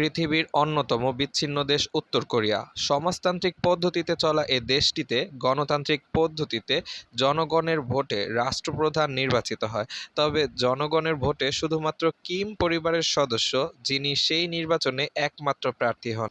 পৃথিবীর অন্যতম বিচ্ছিন্ন দেশ উত্তর কোরিয়া। সমাজতান্ত্রিক পদ্ধতিতে চলা এ দেশটিতে, গণতান্ত্রিক পদ্ধতিতে জনগণের ভোটে রাষ্ট্রপ্রধান নির্বাচিত হয়। তবে জনগণের ভোটে শুধুমাত্র কিম পরিবারের সদস্য, যিনি সেই নির্বাচনে একমাত্র প্রার্থী হন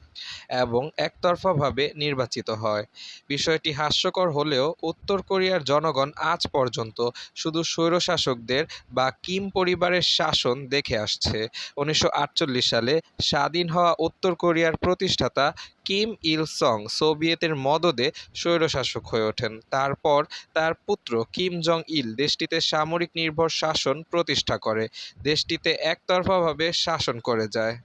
এবং একতরফাভাবে নির্বাচিত হয়। বিষয়টি হাস্যকর হলেও উত্তর কোরিয়ার জনগণ আজ পর্যন্ত শুধু স্বৈরশাসকদের বা কিম পরিবারের শাসন দেখে আসছে। উনিশশো আটচল্লিশ সালে স্বাধীন হওয়া উত্তর কোরিয়ার প্রতিষ্ঠাতা কিম ইল সং সোভিয়েতের মদদে স্বৈরশাসক হয়ে ওঠেন। তারপর তার পুত্র কিম জং ইল দেশটিতে সামরিক নির্ভর শাসন প্রতিষ্ঠা করে। দেশটিতে একতরফাভাবে শাসন করে যায়।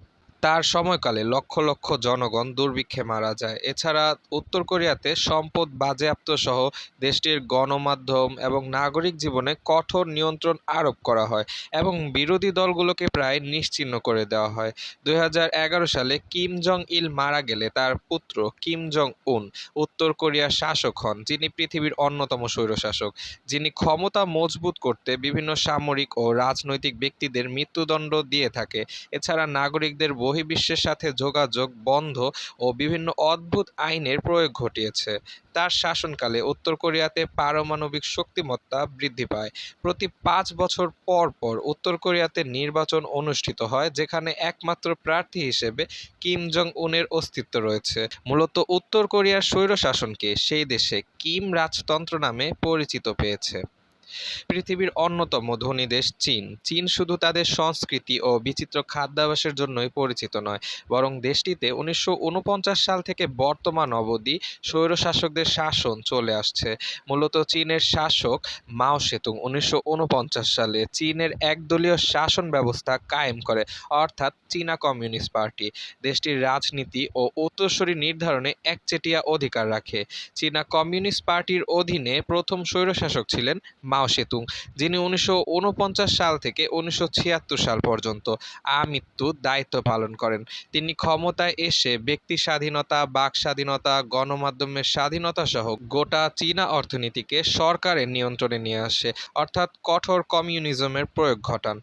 তার সময়কালে লক্ষ লক্ষ জনগণ দুর্ভিক্ষে মারা যায়। এছাড়া উত্তর কোরিয়াতে সম্পদ বাজেয়াপ্ত সহ দেশটির গণমাধ্যম এবং নাগরিক জীবনে কঠোর নিয়ন্ত্রণ আরোপ করা হয় এবং বিরোধী দলগুলোকে প্রায় নিশ্চিহ্ন করে দেওয়া হয়। দু হাজার এগারো সালে কিম জং ইল মারা গেলে তার পুত্র কিম জং উন উত্তর কোরিয়ার শাসক হন, যিনি পৃথিবীর অন্যতম স্বৈরশাসক। যিনি ক্ষমতা মজবুত করতে বিভিন্ন সামরিক ও রাজনৈতিক ব্যক্তিদের মৃত্যুদণ্ড দিয়ে থাকে। এছাড়া নাগরিকদের বহির্বিশ্বের সাথে যোগাযোগ বন্ধ ও বিভিন্ন অদ্ভুত আইনের প্রয়োগ ঘটিয়েছে। তার শাসনকালে উত্তর কোরিয়াতে পারমাণবিক শক্তিমত্তা বৃদ্ধি পায়। প্রতি পাঁচ বছর পর পর উত্তর কোরিয়াতে নির্বাচন অনুষ্ঠিত হয়, যেখানে একমাত্র প্রার্থী হিসেবে কিম জং উনের অস্তিত্ব রয়েছে। মূলত উত্তর কোরিয়ার স্বৈরশাসনকে সেই দেশে কিম রাজতন্ত্র নামে পরিচিত পেয়েছে। পৃথিবীর অন্যতম ধনী দেশ চীন। চীন শুধু তাদের সংস্কৃতি ও বিচিত্র খাদ্যাভ্যাসের জন্যই পরিচিত নয়, বরং দেশটিতে উনিশশো উনপঞ্চাশ সাল থেকে বর্তমান অবধি স্বৈরশাসকদের শাসন চলে আসছে। মূলত চীনের শাসক মাও সেতুং উনিশশো ঊনপঞ্চাশ সালে চীনের একদলীয় শাসন ব্যবস্থা কায়েম করে, অর্থাৎ চীনা কমিউনিস্ট পার্টি। দেশটির রাজনীতি ও উত্তরসূরি নির্ধারণে একচেটিয়া অধিকার রাখে। চীনা কমিউনিস্ট পার্টির অধীনে প্রথম স্বৈরশাসক ছিলেন মাও সেতুং, যিনি উনিশশো ঊনপঞ্চাশ সাল থেকে উনিশশো ছিয়াত্তর সাল পর্যন্ত আমৃত্যু দায়িত্ব পালন করেন। তিনি ক্ষমতায় এসে ব্যক্তি স্বাধীনতা, বাক স্বাধীনতা, গণমাধ্যমের স্বাধীনতা সহ গোটা চীনা অর্থনীতিকে সরকারের নিয়ন্ত্রণে নিয়ে আসে, অর্থাৎ কঠোর কমিউনিজমের প্রয়োগ ঘটান।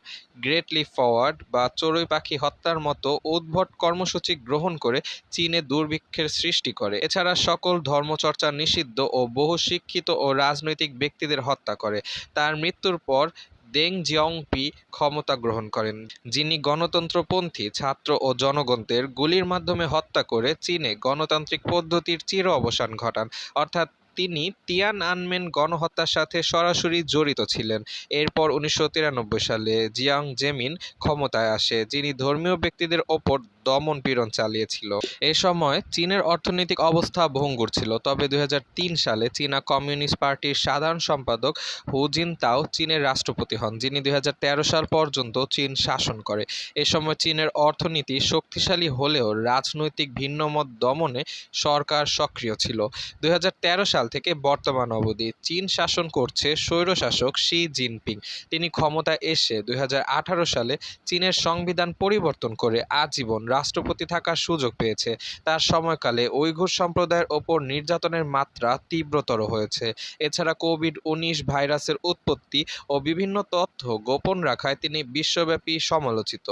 গ্রেট লিপ ফরওয়ার্ড বা চড়ুই পাখি হত্যার মতো উদ্ভট কর্মসূচি গ্রহণ করে চীনে দুর্ভিক্ষের সৃষ্টি করে। এছাড়া সকল ধর্মচর্চা নিষিদ্ধ ও বহু শিক্ষিত ও রাজনৈতিক ব্যক্তিদের হত্যা করে। তার মৃত্যুর পর দেং জিয়াংপি ক্ষমতা গ্রহণ করেন। যিনি গণতন্ত্রপন্থী ছাত্র ও জনগণদের গুলির মাধ্যমে হত্যা করে চীনে গণতান্ত্রিক পদ্ধতির চির অবসান ঘটান। অর্থাৎ তিনি তিয়ান আনমেন গণহত্যার সাথে সরাসরি জড়িত ছিলেন। এরপর উনিশশো তিরানব্বই সালে জিয়াং জেমিন ক্ষমতায় আসে, যিনি ধর্মীয় ব্যক্তিদের ওপর দমন পীড়ন চালিয়েছিল। এ সময় চীনের অর্থনৈতিক অবস্থা ভঙ্গুর ছিল। তবে দুই হাজার তিন সালে চীনা কমিউনিস্ট পার্টির সাধারণ সম্পাদক হু জিনতাও চীনের রাষ্ট্রপতি হন, যিনি দু হাজার তেরো সাল পর্যন্ত চীন শাসন করে। এ সময় চীনের অর্থনীতি শক্তিশালী হলেও রাজনৈতিক ভিন্নমত দমনে সরকার সক্রিয় ছিল। দুই হাজার তেরো সাল থেকে বর্তমান অবধি চীন শাসন করছে স্বৈরশাসক শি জিনপিং। তিনি ক্ষমতায় এসে দুই হাজার আঠারো সালে চীনের সংবিধান পরিবর্তন করে আজীবন রাষ্ট্রপতি থাকার সুযোগ পেয়েছে। তার সময়কালে উইঘুর সম্প্রদায়ের ওপর নির্যাতনের মাত্রা তীব্রতর হয়েছে। এছাড়া কোভিড উনিশ ভাইরাসের উৎপত্তি ও বিভিন্ন তথ্য গোপন রাখায় তিনি বিশ্বব্যাপী সমালোচিত।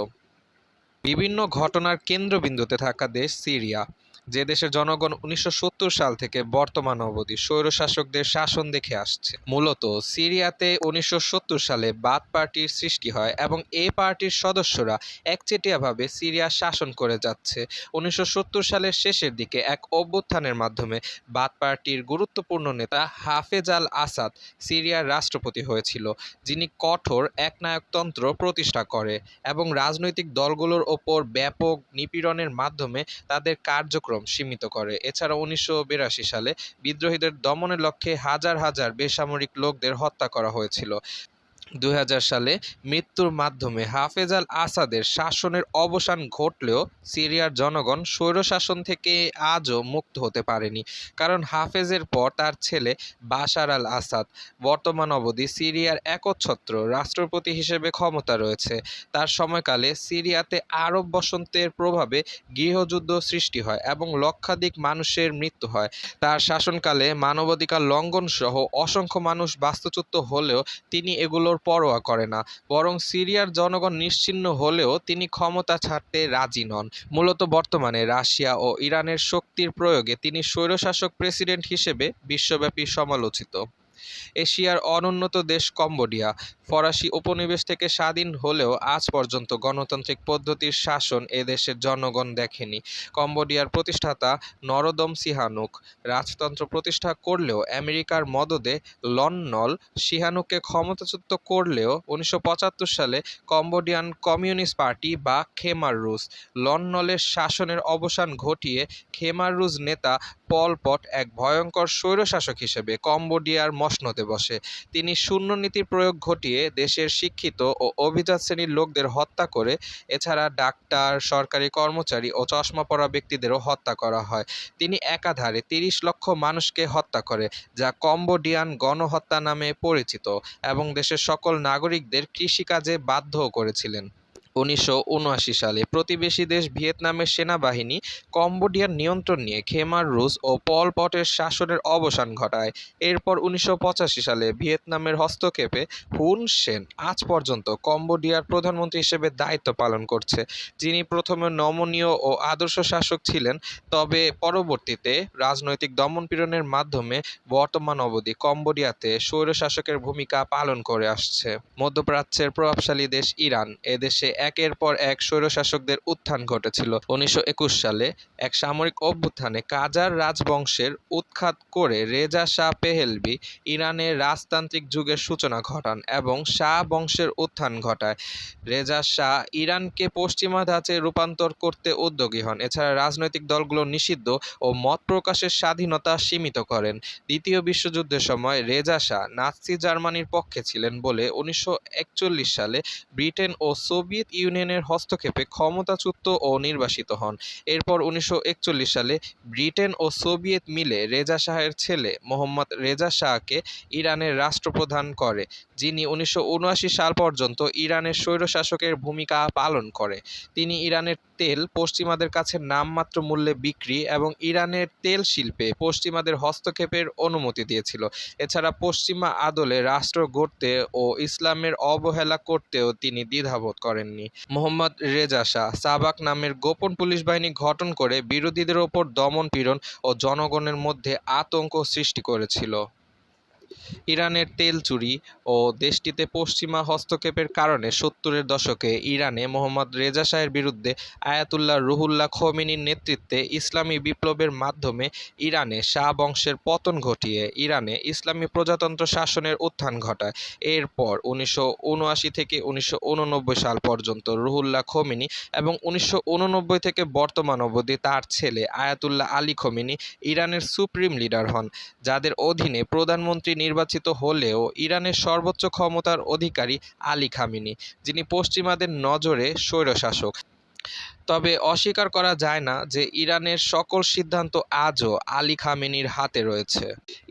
বিভিন্ন ঘটনার কেন্দ্রবিন্দুতে থাকা দেশ সিরিয়া। যে দেশের জনগণ উনিশশো সত্তর সাল থেকে বর্তমান অবধি স্বৈরশাসকদের শাসন দেখে আসছে। মূলত সিরিয়াতে উনিশশো সত্তর সালে বাদ পার্টির সৃষ্টি হয় এবং এ পার্টির সদস্যরা একচেটিয়াভাবে সিরিয়া শাসন করে যাচ্ছে। উনিশশো সত্তর সালের শেষের দিকে এক অভ্যুত্থানের মাধ্যমে বাদ পার্টির গুরুত্বপূর্ণ নেতা হাফেজ আল আসাদ সিরিয়ার রাষ্ট্রপতি হয়েছিল, যিনি কঠোর একনায়কতন্ত্র প্রতিষ্ঠা করে এবং রাজনৈতিক দলগুলোর ওপর ব্যাপক নিপীড়নের মাধ্যমে তাদের কার্যক্রম সীমিত করে। এছাড়া উনিশশো বিরাশি সালে বিদ্রোহীদের দমনের লক্ষ্যে হাজার হাজার বেসামরিক লোকদের হত্যা করা হয়েছিল। দু হাজার সালে মৃত্যুর মাধ্যমে হাফেজ আল আসাদের শাসনের অবসান ঘটলেও সিরিয়ার জনগণ স্বৈরশাসন থেকে আজও মুক্ত হতে পারেনি। কারণ হাফেজের পর তার ছেলে বাশার আল আসাদ বর্তমান অবধি সিরিয়ার একচ্ছত্র রাষ্ট্রপতি হিসেবে ক্ষমতা রয়েছে। তার সময়কালে সিরিয়াতে আরব বসন্তের প্রভাবে গৃহযুদ্ধ সৃষ্টি হয় এবং লক্ষাধিক মানুষের মৃত্যু হয়। তার শাসনকালে মানবাধিকার লঙ্ঘন সহ অসংখ্য মানুষ বাস্তুচ্যুত হলেও তিনি এগুলোর পরোয়া করে না, বরং সিরিয়ার জনগণ নিশ্চিন্ন হলেও তিনি ক্ষমতা ছাড়তে রাজি নন। মূলত বর্তমানে রাশিয়া ও ইরানের শক্তির প্রয়োগে তিনি স্বৈরশাসক প্রেসিডেন্ট হিসেবে বিশ্বব্যাপী সমালোচিত। এশিয়ার অনুন্নত দেশ কম্বোডিয়া ফরাসি উপনিবেশ থেকে স্বাধীন হলেও আজ পর্যন্ত গণতান্ত্রিক পদ্ধতির শাসন এ দেশের জনগণ দেখেনি। কম্বোডিয়ার প্রতিষ্ঠাতা নরদম সিহানুক রাজতন্ত্র প্রতিষ্ঠা করলেও আমেরিকার মদদে লন্নল সিহানুককে ক্ষমতাচ্যুত করলেও উনিশশো পঁচাত্তর সালে কম্বোডিয়ান কমিউনিস্ট পার্টি বা খেমার রুস লন্নলের শাসনের অবসান ঘটিয়ে খেমার রুজ নেতা পল পট এক ভয়ঙ্কর স্বৈরশাসক হিসেবে কম্বোডিয়ার মসনদে বসে। তিনি শূন্যনীতির প্রয়োগ ঘটিয়ে দেশের শিক্ষিত ও অভিজাত শ্রেণির লোকদের হত্যা করে, এছাড়া ডাক্তার, সরকারি কর্মচারী ও চশমা পরা ব্যক্তিদেরও হত্যা করা হয়। তিনি একাধারে তিরিশ লক্ষ মানুষকে হত্যা করে, যা কম্বোডিয়ান গণহত্যা নামে পরিচিত এবং দেশের সকল নাগরিকদের কৃষিকাজে বাধ্য করেছিলেন। উনিশশো উনআশি সালে প্রতিবেশী দেশ ভিয়েতনামের সেনাবাহিনী কম্বোডিয়ার নিয়ন্ত্রণ নিয়ে খেমার রুস ও পল পটের শাসনের অবসান ঘটায়। এরপর উনিশশো পঁচাশি সালে ভিয়েতনামের হস্তক্ষেপে হুন সেন আজ পর্যন্ত কম্বোডিয়ার প্রধানমন্ত্রী হিসেবে দায়িত্ব পালন করছে। যিনি প্রথমে নমনীয় ও আদর্শ শাসক ছিলেন, তবে পরবর্তীতে রাজনৈতিক দমনপীড়নের মাধ্যমে বর্তমান অবধি কম্বোডিয়াতে স্বৈরশাসকের ভূমিকা পালন করে আসছে। মধ্যপ্রাচ্যের প্রভাবশালী দেশ ইরান এদেশে একের পর এক স্বৈরশাসকদের উত্থান ঘটেছিল। উনিশশো একুশ সালে এক সামরিক অভ্যুত্থানে কাজার রাজবংশের উৎখাত করে রেজা শাহ পেহেলভি ইরানের রাজতান্ত্রিক যুগের সূচনা ঘটান এবং শাহ বংশের উত্থান ঘটায়। রেজা শাহ ইরানকে পশ্চিমা ধাঁচে রূপান্তর করতে উদ্যোগী হন। এছাড়া রাজনৈতিক দলগুলো নিষিদ্ধ ও মত প্রকাশের স্বাধীনতা সীমিত করেন। দ্বিতীয় বিশ্বযুদ্ধের সময় রেজা শাহ নাৎসি জার্মানির পক্ষে ছিলেন বলে উনিশশো একচল্লিশ সালে ব্রিটেন ও সোভিয়েত ইউনিয়নের হস্তক্ষেপে ক্ষমতাচ্যুত ও নির্বাসিত হন। এরপর উনিশশো একচল্লিশ সালে ব্রিটেন ও সোভিয়েত মিলে রেজা শাহের ছেলে মোহাম্মদ রেজা শাহকে ইরানের রাষ্ট্রপ্রধান করে। যিনি উনিশশো উনআশি সাল পর্যন্ত ইরানের স্বৈরশাসকের ভূমিকা পালন করে। তিনি ইরানের তেল পশ্চিমাদের কাছে নামমাত্র মূল্যে বিক্রি এবং ইরানের তেল শিল্পে পশ্চিমাদের হস্তক্ষেপের অনুমতি দিয়েছিল। এছাড়া পশ্চিমা আদলে রাষ্ট্র গড়তে ও ইসলামের অবহেলা করতেও তিনি দ্বিধাবোধ করেননি। মোহাম্মদ রেজা শাহ, সাবাক নামের গোপন পুলিশ বাহিনী গঠন করে বিরোধীদের ওপর দমন পীড়ন ও জনগণের মধ্যে আতঙ্ক সৃষ্টি করেছিল। ইরানের তেল চুরি ও দেশটিতে পশ্চিমা হস্তক্ষেপের কারণে সত্তরের দশকে ইরানে মোহাম্মদ রেজা শাহের বিরুদ্ধে আয়াতুল্লাহ রুহুল্লাহ খোমেনির নেতৃত্বে ইসলামী বিপ্লবের মাধ্যমে ইরানে শাহ বংশের পতন ঘটিয়ে ইরানে ইসলামী প্রজাতন্ত্র শাসনের উত্থান ঘটায়। এরপর উনিশশো উনআশি থেকে উনিশশো উননব্বই সাল পর্যন্ত রুহুল্লাহ খোমেনি এবং উনিশশো উননব্বই থেকে বর্তমান অবধি তার ছেলে আয়াতুল্লাহ আলী খোমেনি ইরানের সুপ্রিম লিডার হন, যাদের অধীনে প্রধানমন্ত্রী নির্বাচিত হলেও ইরানের সর্বোচ্চ ক্ষমতার অধিকারী আলী খামিনি যিনি পশ্চিমাদের নজরে স্বৈরশাসক। তবে অস্বীকার করা যায় না যে ইরানের সকল সিদ্ধান্ত আজও আলী খামেনির হাতে রয়েছে।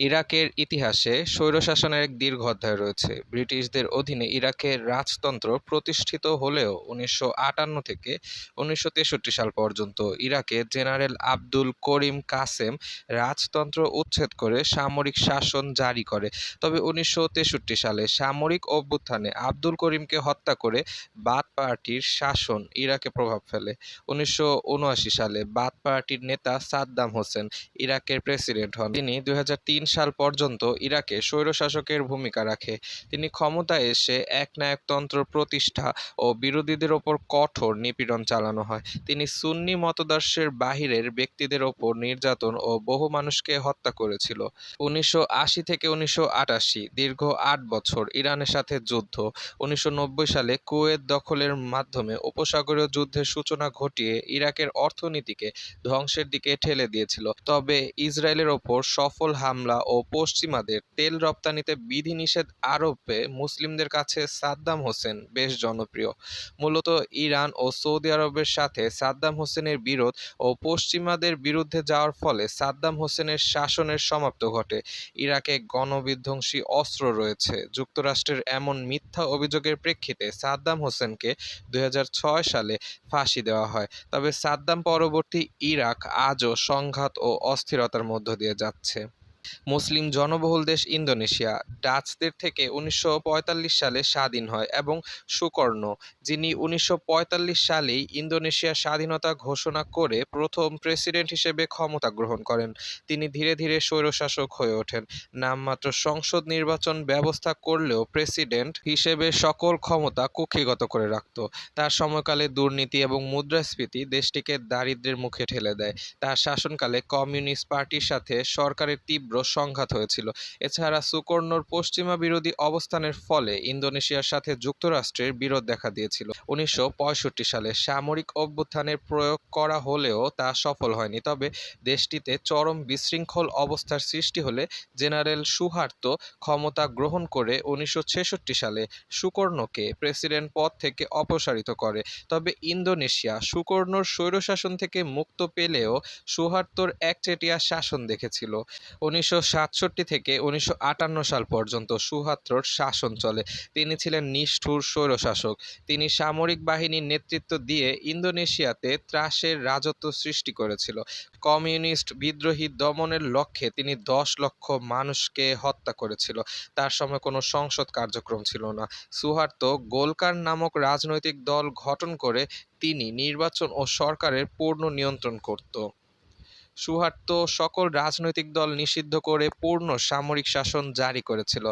ইরাকের ইতিহাসে স্বৈরশাসনের এক দীর্ঘ অধ্যায় রয়েছে। ব্রিটিশদের অধীনে ইরাকের রাজতন্ত্র প্রতিষ্ঠিত হলেও উনিশশো আটান্ন থেকে উনিশশো তেষট্টি সাল পর্যন্ত ইরাকে জেনারেল আব্দুল করিম কাসেম রাজতন্ত্র উচ্ছেদ করে সামরিক শাসন জারি করে। তবে উনিশশো তেষট্টি সালে সামরিক অভ্যুত্থানে আব্দুল করিমকে হত্যা করে বাদ পার্টির শাসন ইরাকে প্রভাব ফেলে। উনিশশো উনআশি সালে বাথ পার্টির নেতা সাদ্দাম হোসেন ইরাকের প্রেসিডেন্ট হন। তিনি দুই হাজার তিন সাল পর্যন্ত ইরাকে স্বৈরশাসকের ভূমিকা রাখে। তিনি ক্ষমতায় এসে একনায়কতন্ত্র প্রতিষ্ঠা ও বিরোধীদের ওপর কঠোর নিপীড়ন চালানো হয়। তিনি সুন্নি মতদর্শের বাহিরের ব্যক্তিদের ওপর নির্যাতন ও বহু মানুষকে হত্যা করেছিল। উনিশশো আশি থেকে উনিশশো আটাশি, দীর্ঘ আট বছর ইরানের সাথে যুদ্ধ। উনিশশো নব্বই সালে কুয়েত দখলের মাধ্যমে উপসাগরীয় যুদ্ধের সূচনা ঘটিয়ে ইরাকের অর্থনীতিকে ধ্বংসের দিকে ঠেলে দিয়েছিল। তবে ইসরায়েলের ওপর সফল হামলা ও পশ্চিমাদের তেল রপ্তানিতে বিধিনিষেধ আরোপে মুসলিমদের কাছে সাদ্দাম হোসেন বেশ জনপ্রিয়। মূলত ইরান ও সৌদি আরবের সাথে সাদ্দাম হোসেনের বিরোধ ও পশ্চিমাদের বিরুদ্ধে যাওয়ার ফলে সাদ্দাম হোসেনের শাসনের সমাপ্ত ঘটে। ইরাকে গণবিধ্বংসী অস্ত্র রয়েছে। যুক্তরাষ্ট্রের এমন মিথ্যা অভিযোগের প্রেক্ষিতে সাদ্দাম হোসেনকে দুই হাজার ছয় সালে ফাঁসি দেওয়া হয়। তবে সাদ্দাম পরবর্তী ইরাক আজও সংঘাত ও অস্থিরতার মধ্য দিয়ে যাচ্ছে। মুসলিম জনবহুল দেশ ইন্দোনেশিয়া। ডাচদের থেকে উনিশশো পঁয়তাল্লিশ সালে স্বাধীন হয় এবং সুকর্ণ, যিনি উনিশশো সালেই ইন্দোনেশিয়ার স্বাধীনতা ঘোষণা করে প্রথম প্রেসিডেন্ট হিসেবে ক্ষমতা গ্রহণ করেন। তিনি ধীরে ধীরে স্বৈরশাসক হয়ে ওঠেন। নামমাত্র সংসদ নির্বাচন ব্যবস্থা করলেও প্রেসিডেন্ট হিসেবে সকল ক্ষমতা কুক্ষিগত করে রাখত। তার সময়কালে দুর্নীতি এবং মুদ্রাস্ফীতি দেশটিকে দারিদ্র্যের মুখে ঠেলে দেয়। তার শাসনকালে কমিউনিস্ট পার্টির সাথে সরকারের তীব্র সংঘাত হয়েছিল। এছাড়া সুকর্ণর পশ্চিমা বিরোধী অবস্থানের ফলে ইন্দোনেশিয়ার সাথে যুক্তরাষ্ট্রের বিরোধ দেখা দিয়েছিল। উনিশশো পঁয়ষট্টি সালে সামরিক অভ্যুত্থানের প্রয়োগ করা হলেও তা সফল হয়নি। তবে দেশটিতে চরম বিশৃঙ্খল অবস্থার সৃষ্টি হলে জেনারেল সুহার্তো ক্ষমতা গ্রহণ করে উনিশশো ছেষট্টি সালে সুকর্ণকে প্রেসিডেন্ট পদ থেকে অপসারিত করে। তবে ইন্দোনেশিয়া সুকর্ণর স্বৈরশাসন থেকে মুক্ত পেলেও সুহার্তোর একচেটিয়া শাসন দেখেছিল। উনিশশো থেকে উনিশশো আটান্ন সাল পর্যন্ত সুহাত্রর শাসন চলে। তিনি ছিলেন নিষ্ঠুর স্বৈরশাসক। তিনি সামরিক বাহিনীর নেতৃত্ব দিয়ে ইন্দোনেশিয়াতে ত্রাসের রাজত্ব সৃষ্টি করেছিল। কমিউনিস্ট বিদ্রোহী দমনের লক্ষ্যে তিনি দশ লক্ষ মানুষকে হত্যা করেছিল। তার সময় কোনো সংসদ কার্যক্রম ছিল না। সুহার্তো গোলকার নামক রাজনৈতিক দল গঠন করে তিনি নির্বাচন ও সরকারের পূর্ণ নিয়ন্ত্রণ করত। সুহার্তো সকল রাজনৈতিক দল নিষিদ্ধ করে পূর্ণ সামরিক শাসন জারি করেছিল।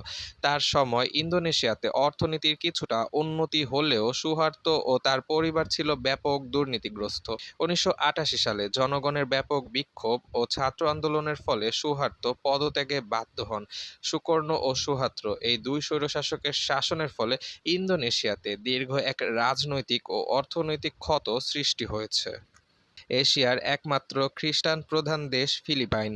তার সময় ইন্দোনেশিয়াতে অর্থনীতির কিছুটা উন্নতি হলেও সুহার্তো ও তার পরিবার ছিল ব্যাপক দুর্নীতিগ্রস্ত। উনিশশো আটাশি সালে জনগণের ব্যাপক বিক্ষোভ ও ছাত্র আন্দোলনের ফলে সুহার্তো পদত্যাগে বাধ্য হন। সুকর্ণ ও সুহার্ত এই দুই স্বৈরশাসকের শাসনের ফলে ইন্দোনেশিয়াতে দীর্ঘ এক রাজনৈতিক ও অর্থনৈতিক ক্ষত সৃষ্টি হয়েছে। এশিয়ার একমাত্র খ্রিস্টান প্রধান দেশ ফিলিপাইন।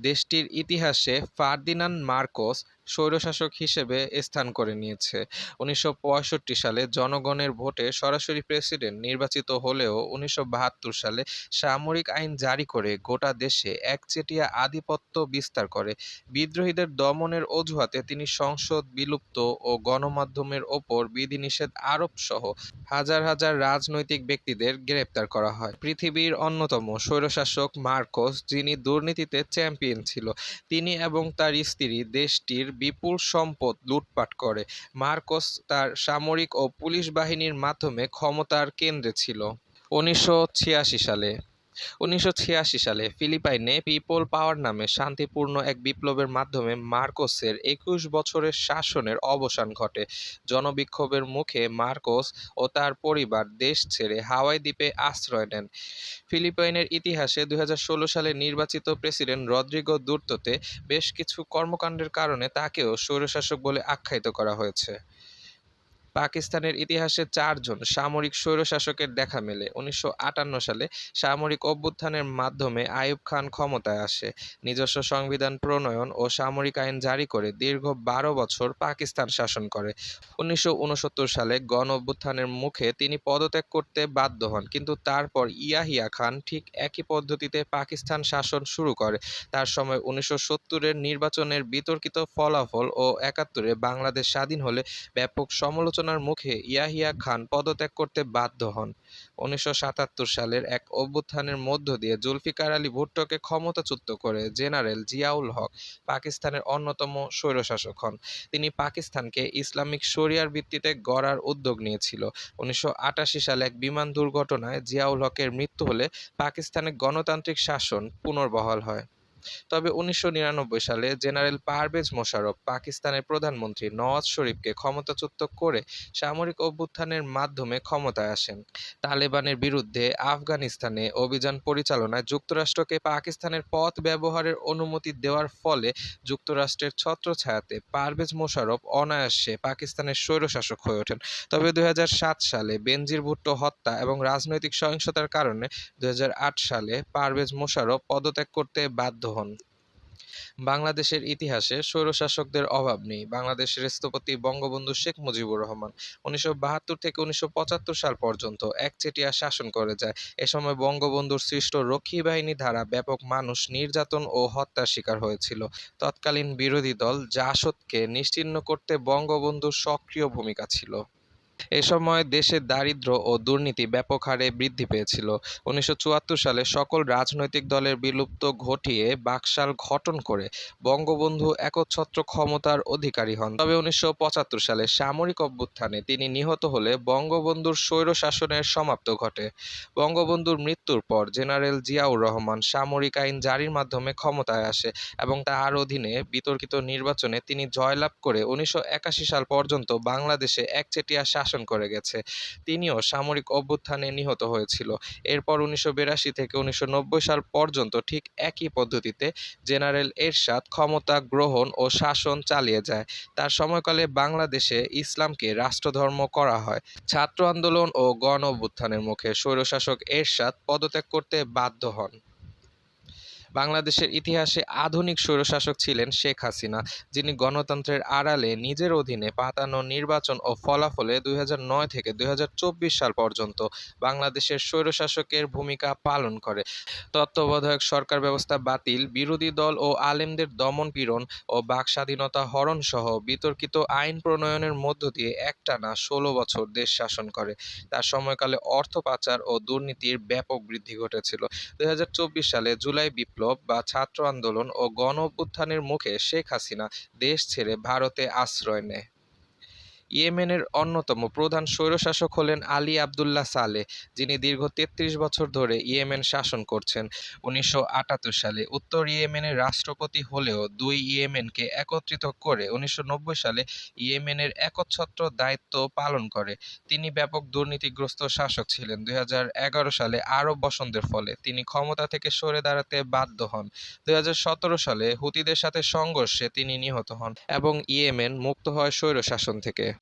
দেশটির ইতিহাসে ফার্দিনান্দ মার্কোস স্বৈরশাসক হিসেবে স্থান করে নিয়েছে। উনিশশো পঁয়ষট্টি সালে জনগণের ভোটে সরাসরি প্রেসিডেন্ট নির্বাচিত হলেও উনিশশো বাহাত্তর সালে সামরিক আইন জারি করে গোটা দেশে একচেটিয়া আধিপত্য বিস্তার করে। বিদ্রোহীদের দমনের অজুহাতে তিনি সংসদ বিলুপ্ত ও গণমাধ্যমের ওপর বিধিনিষেধ আরোপ সহ হাজার হাজার রাজনৈতিক ব্যক্তিদের গ্রেপ্তার করা হয়। পৃথিবীর অন্যতম স্বৈরশাসক মার্কোস, যিনি দুর্নীতিতে চ্যাম্পিয়ন ছিল, তিনি এবং তার স্ত্রী দেশটির বিপুল সম্পদ লুটপাট করে। মার্কোস তার সামরিক ও পুলিশ বাহিনীর মাধ্যমে ক্ষমতার কেন্দ্রে ছিল। উনিশশো ছিয়াশি সালে। উনিশশো ছিয়াশি সালে ফিলিপাইনে পিপল পাওয়ার নামে শান্তিপূর্ণ এক বিপ্লবের মাধ্যমে মার্কোসের একুশ বছরের শাসনের অবসান ঘটে। জনবিক্ষোভের মুখে মার্কোস ও তার পরিবার দেশ ছেড়ে হাওয়াই দ্বীপে আশ্রয় নেন। ফিলিপাইনের ইতিহাসে দুই হাজার ষোলো সালে নির্বাচিত প্রেসিডেন্ট রদ্রিগো দুর্তোতে বেশ কিছু কর্মকাণ্ডের কারণে তাকেও স্বৈরশাসক বলে আখ্যায়িত করা হয়েছে। পাকিস্তানের ইতিহাসে চারজন সামরিক স্বৈরশাসকের দেখা মেলে। উনিশশো আটান্ন সালে সামরিক অভ্যুত্থানের মাধ্যমে আইয়ুব খান ক্ষমতায় আসে। নিজস্ব সংবিধান প্রণয়ন ও সামরিক আইন জারি করে দীর্ঘ বারো বছর পাকিস্তান শাসন করে। উনিশশো উনসত্তর সালে গণ অভ্যুত্থানের মুখে তিনি পদত্যাগ করতে বাধ্য হন, কিন্তু তারপর ইয়াহিয়া খান ঠিক একই পদ্ধতিতে পাকিস্তান শাসন শুরু করে। তার সময় উনিশশো সত্তরের নির্বাচনের বিতর্কিত ফলাফল ও একাত্তরে বাংলাদেশ স্বাধীন হলে ব্যাপক সমালোচনা সমালোচনার মুখে ইয়াহিয়া খান পদত্যাগ করতে বাধ্য হন। উনিশশো সাতাত্তর সালের এক অভ্যুত্থানের মধ্য দিয়ে জুলফিকার আলী ভুট্টোকে ক্ষমতাচ্যুত করে জেনারেল জিয়াউল হক পাকিস্তানের অন্যতম স্বৈরশাসক হন। তিনি পাকিস্তানকে ইসলামিক শরিয়ার ভিত্তিতে গড়ার উদ্যোগ নিয়েছিল। উনিশশো আটাশি সালে এক বিমান দুর্ঘটনায় জিয়াউল হকের মৃত্যু হলে পাকিস্তানে গণতান্ত্রিক শাসন পুনর্বহাল হয়। তবে উনিশশো নিরানব্বই সালে জেনারেল পারভেজ মোশাররফ পাকিস্তানের প্রধানমন্ত্রী নওয়াজ শরীফকে ক্ষমতাচ্যুত করে সামরিক অভ্যুত্থানের মাধ্যমে ক্ষমতায় আসেন। তালেবানের বিরুদ্ধে আফগানিস্তানে অভিযান পরিচালনায় যুক্তরাষ্ট্রকে পাকিস্তানের পথ ব্যবহারের অনুমতি দেওয়ার ফলে যুক্তরাষ্ট্রের ছত্রছায়াতে পারভেজ মোশাররফ অনায়াসে পাকিস্তানের স্বৈরশাসক হয়ে ওঠেন। তবে দুই হাজার সাত সালে বেনজির ভুট্টো হত্যা এবং রাজনৈতিক সহিংসতার কারণে দুই হাজার আট সালে পারভেজ মোশাররফ পদত্যাগ করতে বাধ্য হন। বাংলাদেশের ইতিহাসে স্বৈরশাসকদের অভাব নেই। বাংলাদেশের স্থপতি বঙ্গবন্ধু শেখ মুজিবুর রহমান উনিশশো বাহাত্তর থেকে উনিশশো পঁচাত্তর সাল পর্যন্ত একচেটিয়া শাসন করে যায়। এ সময় বঙ্গবন্ধুর সৃষ্ট রক্ষী বাহিনী দ্বারা ব্যাপক মানুষ নির্যাতন ও হত্যার শিকার হয়েছিল। তৎকালীন বিরোধী দল জাসদকে নিশ্চিহ্ন করতে বঙ্গবন্ধুর সক্রিয় ভূমিকা ছিল। এ সময় দেশে দারিদ্র্য ও দুর্নীতি ব্যাপক হারে বৃদ্ধি পেয়েছিল। উনিশশো চুয়াত্তর সালে সকল রাজনৈতিক দলের বিলুপ্ত ঘটিয়ে বাকশাল গঠন করে বঙ্গবন্ধু একচ্ছত্র ক্ষমতার অধিকারী হন। তবে উনিশশো পঁচাত্তর সালে সামরিক অভ্যুত্থানে তিনি নিহত হলে বঙ্গবন্ধুর স্বৈরশাসনের সমাপ্ত ঘটে। বঙ্গবন্ধুর মৃত্যুর পর জেনারেল জিয়াউর রহমান সামরিক আইন জারির মাধ্যমে ক্ষমতায় আসে এবং তার অধীনে বিতর্কিত নির্বাচনে তিনি জয়লাভ করে উনিশশো একাশি সাল পর্যন্ত বাংলাদেশে একচেটিয়া শাসন করে গেছে। তিনিও সামরিক অভ্যুত্থানে নিহত হয়েছিল। এরপর উনিশশো বিরাশি থেকে উনিশশো নব্বই সাল পর্যন্ত ঠিক একই পদ্ধতিতে জেনারেল এরশাদ ক্ষমতা গ্রহণ ও শাসন চালিয়ে যায়। তার সময়কালে বাংলাদেশে ইসলামকে রাষ্ট্রধর্ম করা হয়। ছাত্র আন্দোলন ও গণ অভ্যুত্থানের মুখে স্বৈরশাসক এরশাদ পদত্যাগ করতে বাধ্য হন। বাংলাদেশের ইতিহাসে আধুনিক স্বৈরশাসক ছিলেন শেখ হাসিনা, যিনি গণতন্ত্রের আড়ালে নিজের অধীনে পাতানো নির্বাচন ও ফলাফলে দু হাজার নয় থেকে দুই সাল পর্যন্ত বাংলাদেশের স্বৈরশাসকের ভূমিকা পালন করে। তত্ত্বাবধায়ক সরকার ব্যবস্থা বাতিল, বিরোধী দল ও আলেমদের দমন পীড়ন ও বাক স্বাধীনতা হরণ সহ বিতর্কিত আইন প্রণয়নের মধ্য দিয়ে একটানা ষোলো বছর দেশ শাসন করে। তার সময়কালে অর্থ পাচার ও দুর্নীতির ব্যাপক বৃদ্ধি ঘটেছিল। দুই হাজার চব্বিশ সালে জুলাই বিপ্লব বা ছাত্র আন্দোলন ও গণ অভ্যুত্থানের মুখে শেখ হাসিনা দেশ ছেড়ে ভারতে আশ্রয় নেয়। ইয়েমেনের অন্যতম প্রধান স্বৈরশাসক হলেন আলী আবদুল্লাহ সালে, যিনি দীর্ঘ তেত্রিশ বছর ধরে ইয়েমেন শাসন করছেন। উনিশশো আটাত্তর সালে উত্তর ইয়েমেনের রাষ্ট্রপতি হলেও দুই ইয়েমেনকে একত্রিত করে উনিশশো নব্বই সালে ইয়েমেনের একচ্ছত্র দায়িত্ব পালন করে। তিনি ব্যাপক দুর্নীতিগ্রস্ত শাসক ছিলেন। দুই হাজার এগারো সালে আরব বসন্তের ফলে তিনি ক্ষমতা থেকে সরে দাঁড়াতে বাধ্য হন। দুই হাজার সতেরো সালে হুতিদের সাথে সংঘর্ষে তিনি নিহত হন এবং ইয়েমেন মুক্ত হয় স্বৈরশাসন থেকে।